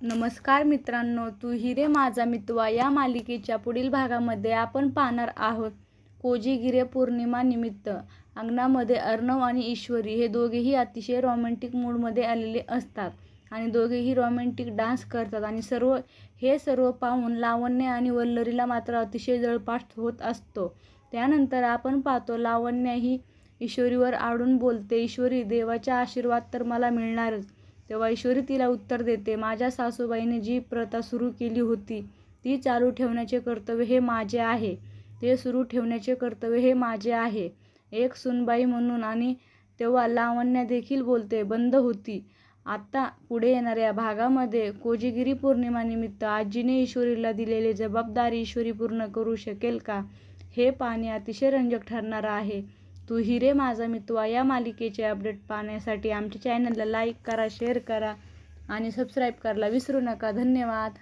नमस्कार मित्रांनो तू हिरे माझा मितवा. या मालिकेच्या पुढील भागामध्ये आपण पाहणार आहोत कोजीगिरे पौर्णिमा निमित्त. अंगणामध्ये अर्णव आणि ईश्वरी हे दोघेही अतिशय रोमॅन्टिक मूडमध्ये आलेले असतात आणि दोघेही रोमॅन्टिक डान्स करतात आणि सर्व हे सर्व पाहून लावण्य आणि वल्लरीला मात्र अतिशय जळपास होत असतो. त्यानंतर आपण पाहतो लावण्य ही ईश्वरीवर आडून बोलते. ईश्वरी देवाचा आशीर्वाद तर मला मिळणारच. तेव्हा ईश्वरी तिला उत्तर देते माझ्या सासूबाईने जी प्रथा सुरू केली होती ती चालू ठेवण्याचे कर्तव्य हे माझे आहे. ते सुरू ठेवण्याचे कर्तव्य हे माझे आहे. एक सुनबाई म्हणून आणि तेव्हा लावण्या देखील बोलते बंद होती. आता पुढे येणाऱ्या भागामध्ये कोजिगिरी पौर्णिमानिमित्त आजीने ईश्वरीला दिलेली जबाबदारी ईश्वरी पूर्ण करू शकेल का? हे पाहणे अतिशय रंजक ठरणार आहे. तू हिरे माझा मितवा या मालिकेचे अपडेट पाहण्यासाठी आमच्या चॅनलला लाईक करा शेअर करा आणि सबस्क्राईब करायला विसरू नका. धन्यवाद.